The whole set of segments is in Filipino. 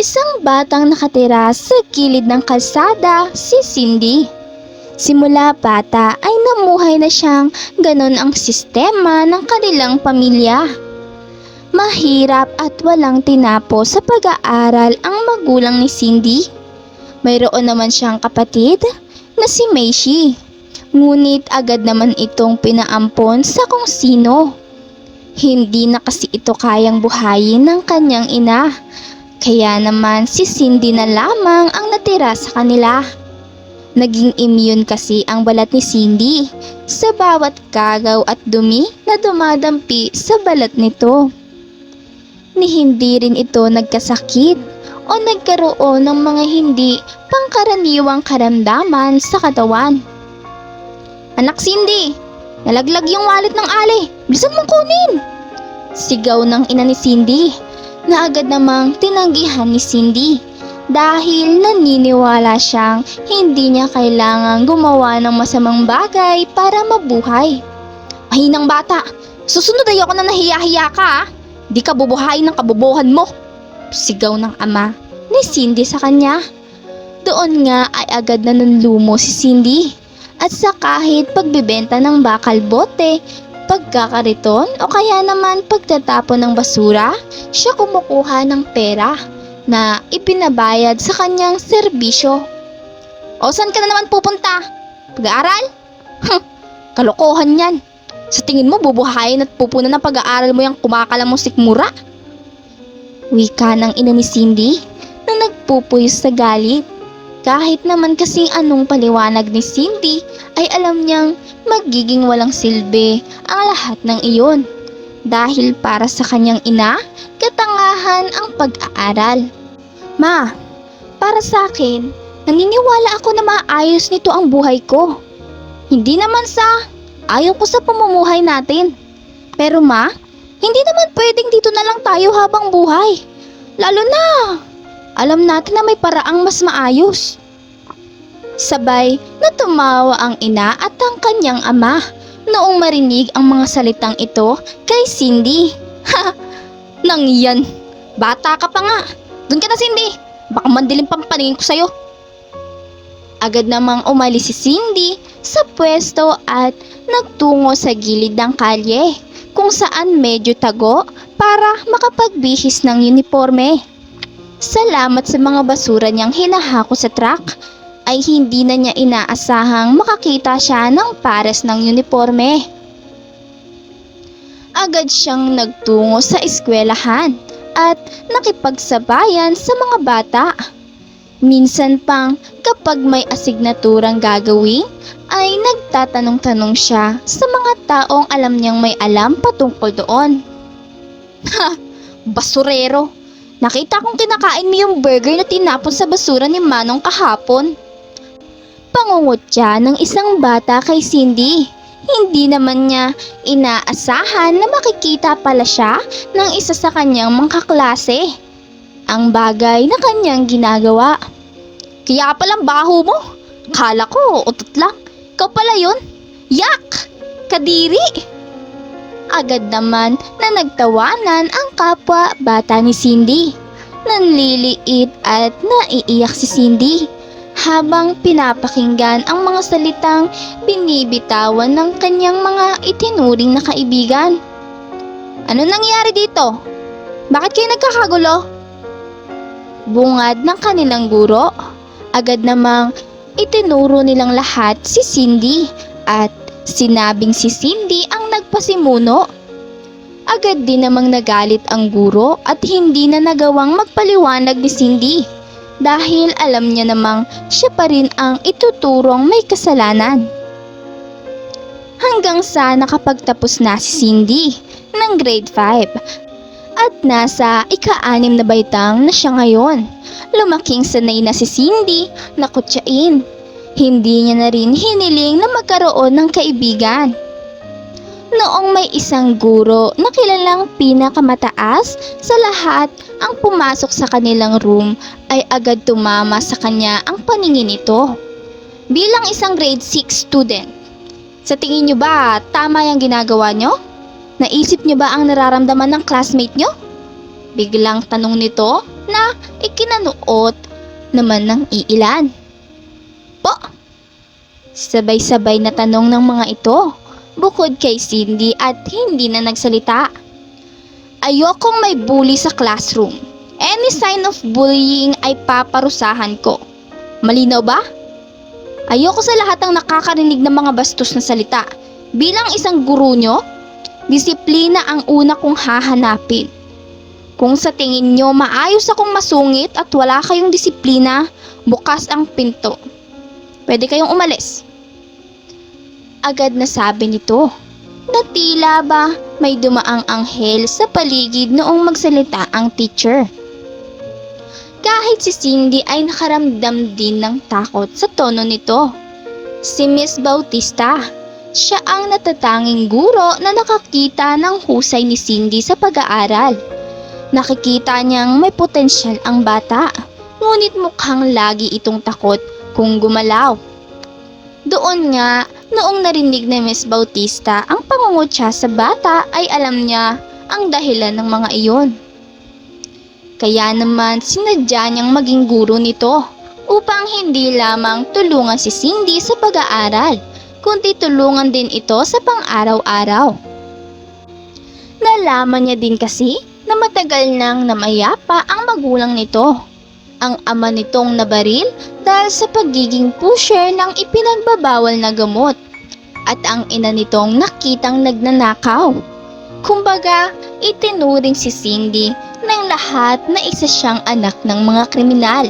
Isang batang nakatira sa gilid ng kalsada, si Cindy. Simula bata ay namuhay na siyang ganon ang sistema ng kanilang pamilya. Mahirap at walang tinapo sa pag-aaral ang magulang ni Cindy. Mayroon naman siyang kapatid na si Maishi. Ngunit agad naman itong pinaampon sa kung sino. Hindi na kasi ito kayang buhayin ng kanyang ina. Kaya naman si Cindy na lamang ang natira sa kanila. Naging immune kasi ang balat ni Cindy sa bawat kagaw at dumi na dumadampi sa balat nito. Ni hindi rin ito nagkasakit o nagkaroon ng mga hindi pangkaraniwang karamdaman sa katawan. Anak Cindy, nalaglag yung wallet ng Ali. Bilisan mong kunin! Sigaw ng ina ni Cindy na agad namang tinanggihan ni Cindy dahil naniniwala siyang hindi niya kailangang gumawa ng masamang bagay para mabuhay. Mahinang bata, susunod ay ako na nahiya-hiya ka ah. Di ka bubuhayin ng kabubuhan mo. Sigaw ng ama ni Cindy sa kanya. Doon nga ay agad na nanlumo si Cindy. At sa kahit pagbibenta ng bakal bote, pagkakariton o kaya naman pagtatapon ng basura, siya kumukuha ng pera na ipinabayad sa kanyang serbisyo. O saan ka na naman pupunta? Pag-aaral? Huh, kalokohan yan. Sa tingin mo bubuhayin at pupunan ng pag-aaral mo yung kumakalam mong sikmura? Wika ng ina ni Cindy na nagpupuyos sa galit. Kahit naman kasing anong paliwanag ni Cindy ay alam niyang magiging walang silbi ang lahat ng iyon. Dahil para sa kanyang ina, katangahan ang pag-aaral. Ma, para sa akin, naniniwala ako na maayos nito ang buhay ko. Hindi naman sa ayaw ko sa pamumuhay natin. Pero ma, hindi naman pwedeng dito na lang tayo habang buhay. Lalo na, alam natin na may paraang mas maayos. Sabay na tumawa ang ina at ang kanyang ama noong marinig ang mga salitang ito kay Cindy. Ha! Nang yan, bata ka pa nga. Doon ka na Cindy, baka mandilim pang paningin ko sa'yo. Agad namang umalis si Cindy sa pwesto at nagtungo sa gilid ng kalye kung saan medyo tago para makapagbihis ng uniforme. Salamat sa mga basura niyang hinahako sa truck ay hindi na niya inaasahang makakita siya ng pares ng uniforme. Agad siyang nagtungo sa eskwelahan at nakipagsabayan sa mga bata. Minsan pang kapag may asignaturang gagawin ay nagtatanong-tanong siya sa mga taong alam niyang may alam patungkol doon. Ha! Basurero! Nakita kong kinakain mo yung burger na tinapon sa basura ni Manong kahapon. Pangungutya ng isang bata kay Cindy. Hindi naman niya inaasahan na makikita pala siya ng isa sa kanyang mga kaklase. Ang bagay na kanyang ginagawa. Kaya palang baho mo. Kala ko, utot lang. Ikaw pala yun. Yak! Kadiri! Agad naman na nagtawanan ang kapwa bata ni Cindy. Nanliliit at naiiyak si Cindy habang pinapakinggan ang mga salitang binibitawan ng kanyang mga itinuring na kaibigan. Ano nangyari dito? Bakit kayo nagkakagulo? Bungad ng kanilang guro, agad namang itinuro nilang lahat si Cindy at sinabing si Cindy ang nagpasimuno. Agad din namang nagalit ang guro at hindi na nagawang magpaliwanag ni Cindy dahil alam niya namang siya pa rin ang ituturong may kasalanan. Hanggang sa nakapagtapos na si Cindy ng grade 5 at nasa ika-anim na baitang na siya ngayon. Lumaking sanay na si Cindy na kutsain. Hindi niya na rin hiniling na magkaroon ng kaibigan. Noong may isang guro na kilalang pinakamataas sa lahat ang pumasok sa kanilang room ay agad tumama sa kanya ang paningin nito. Bilang isang grade 6 student, sa tingin nyo ba tama yung ginagawa nyo? Naisip nyo ba ang nararamdaman ng classmate nyo? Biglang tanong nito na ikinanuot naman ng iilan. Po? Sabay-sabay na tanong ng mga ito bukod kay Cindy at hindi na nagsalita. Ayokong may bully sa classroom. Any sign of bullying ay paparusahan ko. Malinaw ba? Ayoko sa lahat ng nakakarinig ng mga bastos na salita. Bilang isang guru nyo, disiplina ang una kong hahanapin. Kung sa tingin nyo maayos akong masungit at wala kayong disiplina, bukas ang pinto. Pwede kayong umalis. Agad na sabi nito, na tila ba may dumaang anghel sa paligid noong magsalita ang teacher. Kahit si Cindy ay nakaramdam din ng takot sa tono nito. Si Miss Bautista, siya ang natatanging guro na nakakita ng husay ni Cindy sa pag-aaral. Nakikita niyang may potensyal ang bata, ngunit mukhang lagi itong takot kung gumalaw. Doon nga, noong narinig ni Miss Bautista ang pangungutya sa bata ay alam niya ang dahilan ng mga iyon. Kaya naman sinadya niyang maging guro nito upang hindi lamang tulungan si Cindy sa pag-aaral, kundi tulungan din ito sa pang-araw-araw. Nalaman niya din kasi na matagal nang namayapa ang magulang nito. Ang ama nitong nabaril dahil sa pagiging pusher ng ipinagbabawal na gamot at ang ina nitong nakitang nagnanakaw. Kumbaga, itinuring si Cindy ng lahat na isa siyang anak ng mga kriminal.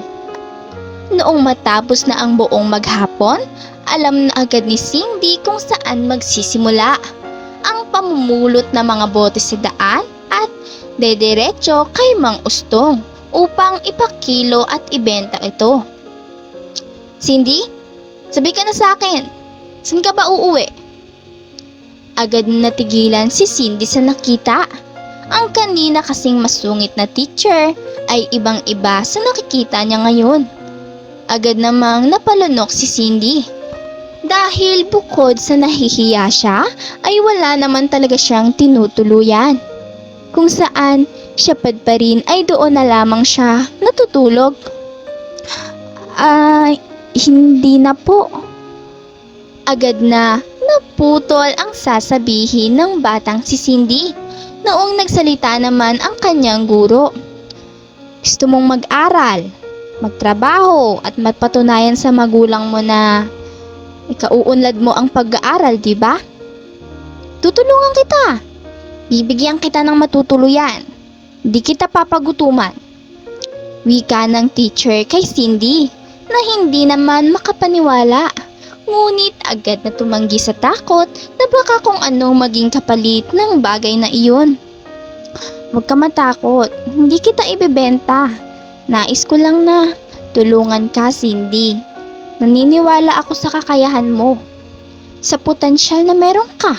Noong matapos na ang buong maghapon, alam na agad ni Cindy kung saan magsisimula ang pamumulot ng mga bote sa daan at dederecho kay Mang Ustong upang ipakilo at ibenta ito. Cindy, sabi ka na sa akin, saan ka ba uuwi? Agad na natigilan si Cindy sa nakita. Ang kanina kasing masungit na teacher ay ibang-iba sa nakikita niya ngayon. Agad namang napalunok si Cindy. Dahil bukod sa nahihiya siya, ay wala naman talaga siyang tinutuluyan. Kung saan siya pa rin ay doon na lamang siya natutulog. Ay, hindi na po. Agad na naputol ang sasabihin ng batang si Cindy noong nagsalita naman ang kanyang guro. Gusto mong mag-aral, magtrabaho at magpatunayan sa magulang mo na ikauunlad mo ang pag-aaral, di ba? Tutulungan kita. Bibigyan kita ng matutuluyan. Di kita papagutuman. Wika ng teacher kay Cindy na hindi naman makapaniwala. Ngunit agad na tumanggi sa takot na baka kung anong maging kapalit ng bagay na iyon. Huwag ka matakot, hindi kita ibebenta. Nais ko lang na tulungan ka, Cindy. Naniniwala ako sa kakayahan mo. Sa potensyal na meron ka.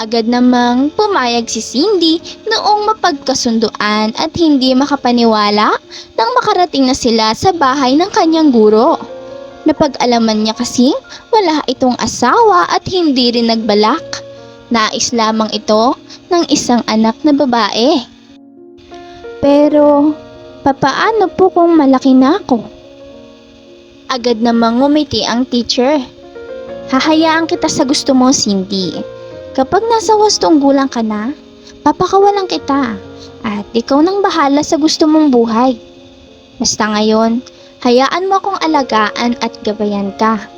Agad namang pumayag si Cindy noong mapagkasunduan at hindi makapaniwala nang makarating na sila sa bahay ng kanyang guro. Napag-alaman niya kasing wala itong asawa at hindi rin nagbalak. Nais lamang ito ng isang anak na babae. Pero, papaano po kung malaki na ako? Agad namang ngumiti ang teacher. Hahayaan kita sa gusto mo, Cindy. Kapag nasa wastong gulang ka na, papakawalan kita at ikaw nang bahala sa gusto mong buhay. Basta ngayon, hayaan mo akong alagaan at gabayan ka.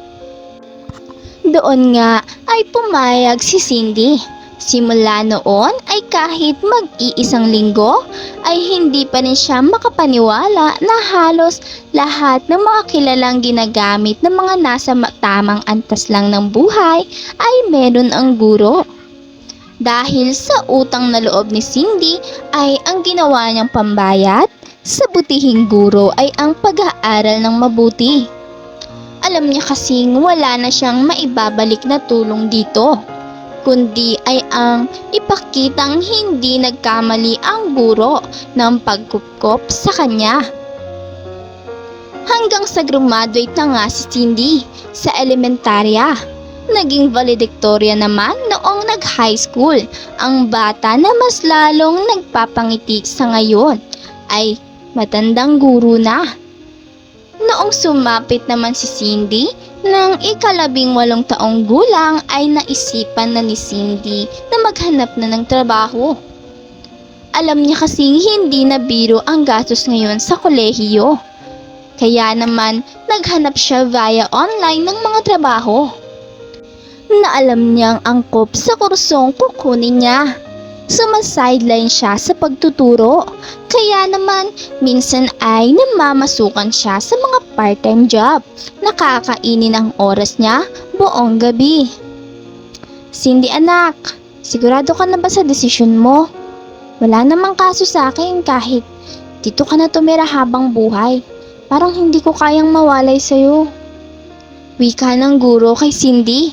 Doon nga ay pumayag si Cindy. Simula noon ay kahit mag-iisang linggo ay hindi pa rin siya makapaniwala na halos lahat ng mga kilalang ginagamit ng mga nasa ma- tamang antas lang ng buhay ay meron ang guro. Dahil sa utang na loob ni Cindy ay ang ginawa niyang pambayat sa butihing guro ay ang pag-aaral ng mabuti. Alam niya kasing wala na siyang maibabalik na tulong dito, kundi ay ang ipakitang hindi nagkamali ang guro ng pagkupkop sa kanya. Hanggang sa graduate na nga si Cindy sa elementarya. Naging valedictoria naman noong nag-high school. Ang bata na mas lalong nagpapangiti sa ngayon ay matandang guro na. Noong sumapit naman si Cindy, nang ikalabing walong taong gulang ay naisipan na ni Cindy na maghanap na ng trabaho. Alam niya kasing hindi na biro ang gastos ngayon sa kolehiyo. Kaya naman naghanap siya via online ng mga trabaho. Na alam niyang angkop sa kursong kukunin niya. Sumasideline siya sa pagtuturo. Kaya naman minsan ay namamasukan siya sa mga part-time job. Nakakainin ang oras niya buong gabi. Cindy anak, sigurado ka na ba sa desisyon mo? Wala namang kaso sa akin kahit dito ka na tumira habang buhay. Parang hindi ko kayang mawalay sa'yo. Wika ng guro kay Cindy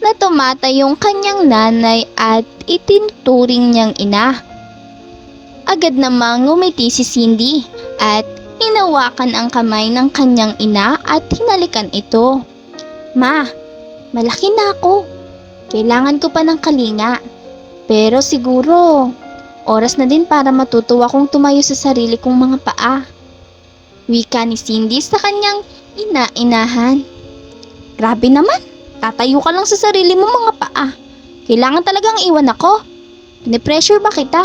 na tumata yung kanyang nanay at itinuturing niyang ina. Agad namang ngumiti si Cindy at hinawakan ang kamay ng kanyang ina at hinalikan ito. Ma, malaki na ako. Kailangan ko pa ng kalinga. Pero siguro, oras na din para matuto akong tumayo sa sarili kong mga paa. Wika ni Cindy sa kanyang ina-inahan. Grabe naman, tatayo ka lang sa sarili mo mga paa. Kailangan talagang iwan ako. Pinipressure ba kita?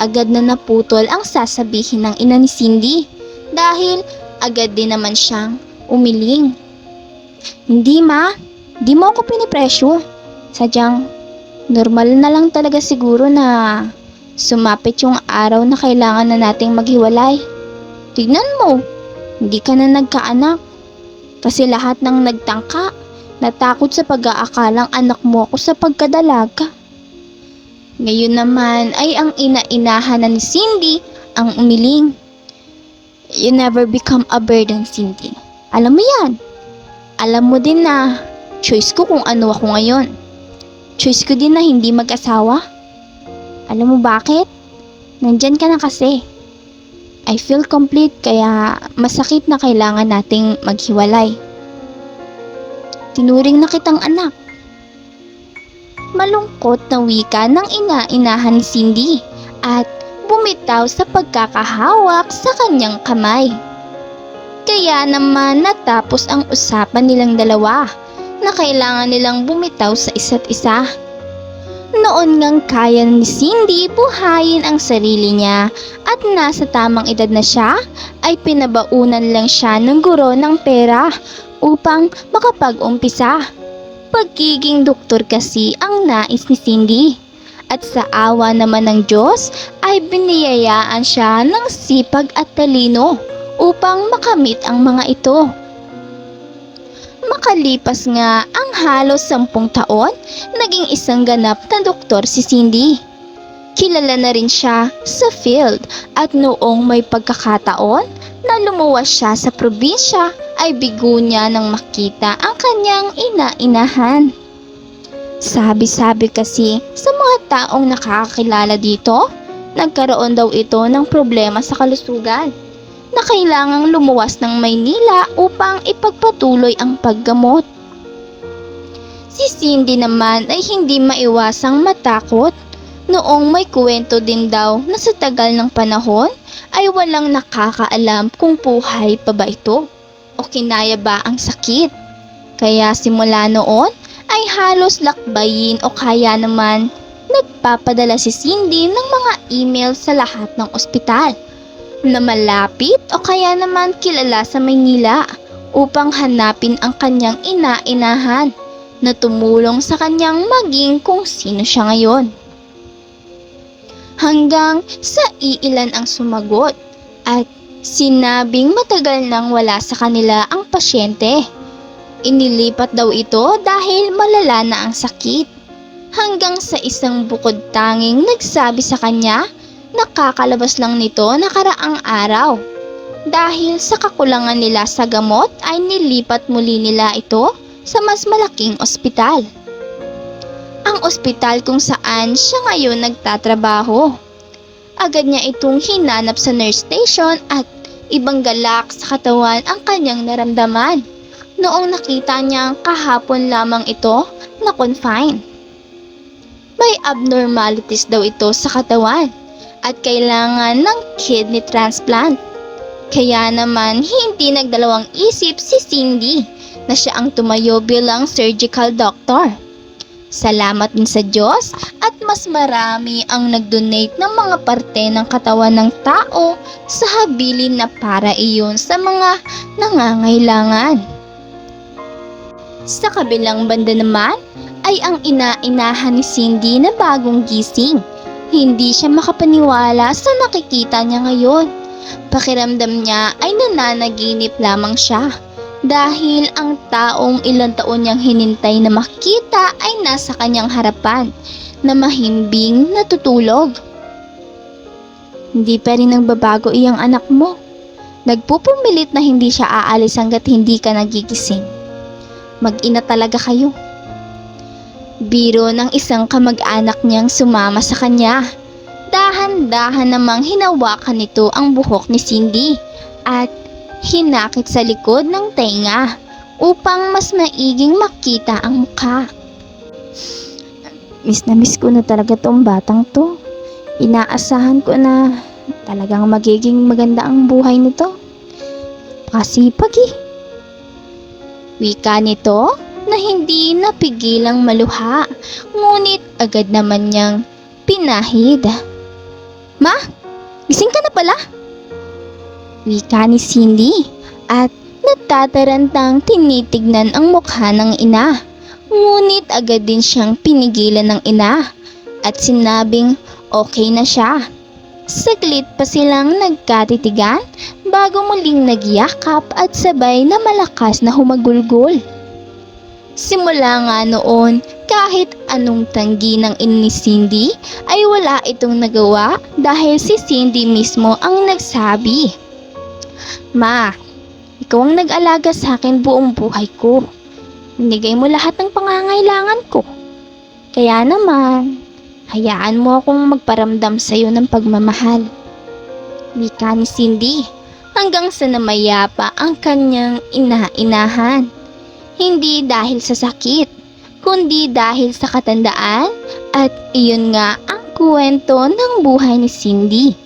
Agad na naputol ang sasabihin ng ina ni Cindy dahil agad din naman siyang umiling. Hindi ma, di mo ako pinipressure. Sadyang normal na lang talaga siguro na sumapit yung araw na kailangan na nating maghiwalay. Tignan mo, hindi ka na nagkaanak. Kasi lahat ng nagtangka, natakot sa pag-aakalang anak mo ako sa pagkadalaga. Ngayon naman ay ang ina-inahan na ni Cindy ang umiling. You never become a burden, Cindy. Alam mo yan. Alam mo din na choice ko kung ano ako ngayon. Choice ko din na hindi mag-asawa. Alam mo bakit? Nandyan ka na kasi. I feel complete kaya masakit na kailangan nating maghiwalay. Tinuring na kitang anak. Malungkot na wika ng ina-inahan ni Cindy at bumitaw sa pagkakahawak sa kanyang kamay. Kaya naman natapos ang usapan nilang dalawa na kailangan nilang bumitaw sa isa't isa. Noon ngang kaya ni Cindy buhayin ang sarili niya at nasa tamang edad na siya ay pinabaunan lang siya ng guro ng pera upang makapag-umpisa. Pagiging doktor kasi ang nais ni Cindy. At sa awa naman ng Diyos ay biniyayaan siya ng sipag at talino upang makamit ang mga ito. Makalipas nga ang halos sampung taon, naging isang ganap na doktor si Cindy. Kilala na rin siya sa field at noong may pagkakataon na lumuwas siya sa probinsya ay bigo niya nang makita ang kanyang ina-inahan. Sabi-sabi kasi sa mga taong nakakakilala dito, nagkaroon daw ito ng problema sa kalusugan na kailangang lumuwas ng Maynila upang ipagpatuloy ang paggamot. Si Cindy naman ay hindi maiwasang matakot noong may kwento din daw na sa tagal ng panahon ay walang nakakaalam kung buhay pa ba ito o kinaya ba ang sakit. Kaya simula noon ay halos lakbayin o kaya naman nagpapadala si Cindy ng mga email sa lahat ng ospital na malapit o kaya naman kilala sa Maynila upang hanapin ang kanyang ina-inahan na tumulong sa kanyang maging kung sino siya ngayon. Hanggang sa iilan ang sumagot at sinabing matagal nang wala sa kanila ang pasyente. Inilipat daw ito dahil malala na ang sakit. hanggang sa isang bukod tanging nagsabi sa kanya nakakalabas lang nito nakaraang araw. Dahil sa kakulangan nila sa gamot ay nilipat muli nila ito sa mas malaking ospital. Ang ospital kung saan siya ngayon nagtatrabaho. Agad niya itong hinanap sa nurse station at ibang galak sa katawan ang kanyang naramdaman. Noong nakita niyang kahapon lamang ito na confine. May abnormalities daw ito sa katawan at kailangan ng kidney transplant. Kaya naman hindi nagdalawang isip si Cindy na siya ang tumayo bilang surgical doctor. Salamat din sa Diyos at mas marami ang nag-donate ng mga parte ng katawan ng tao sa habilin na para iyon sa mga nangangailangan. Sa kabilang banda naman ay ang ina-inahan ni Cindy na bagong gising. Hindi siya makapaniwala sa nakikita niya ngayon. Pakiramdam niya ay nananaginip lamang siya dahil ang taong ilang taon niyang hinintay na makita ay nasa kanyang harapan na mahimbing natutulog. Hindi pa rin nagbabago iyang anak mo. Nagpupumilit na hindi siya aalis hanggat hindi ka nagigising. Mag-ina talaga kayo. Biro ng isang kamag-anak niyang sumama sa kanya. Dahan-dahan namang hinawakan nito ang buhok ni Cindy at hinakit sa likod ng tenga upang mas maiging makita ang mukha. Miss na miss ko na talaga tong batang to. Inaasahan ko na talagang magiging maganda ang buhay nito. Pakasipag eh. Wika nito na hindi napigilang maluha, ngunit agad naman niyang pinahid. Ma, gising ka na pala? Wika ni Cindy at natatarantang tinitignan ang mukha ng ina. Ngunit agad din siyang pinigilan ng ina at sinabing okay na siya. Saglit pa silang nagkatitigan bago muling nagyakap at sabay na malakas na humagulgol. Simula nga noon, kahit anong tanggi ng ina ni Cindy ay wala itong nagawa dahil si Cindy mismo ang nagsabi. Ma, ikaw ang nag-alaga sa akin buong buhay ko. Binigay mo lahat ng pangangailangan ko. Kaya naman, hayaan mo akong magparamdam sa iyo ng pagmamahal. Wika ni Cindy hanggang sa namaya pa ang kanyang ina-inahan. Hindi dahil sa sakit, kundi dahil sa katandaan at iyon nga ang kwento ng buhay ni Cindy.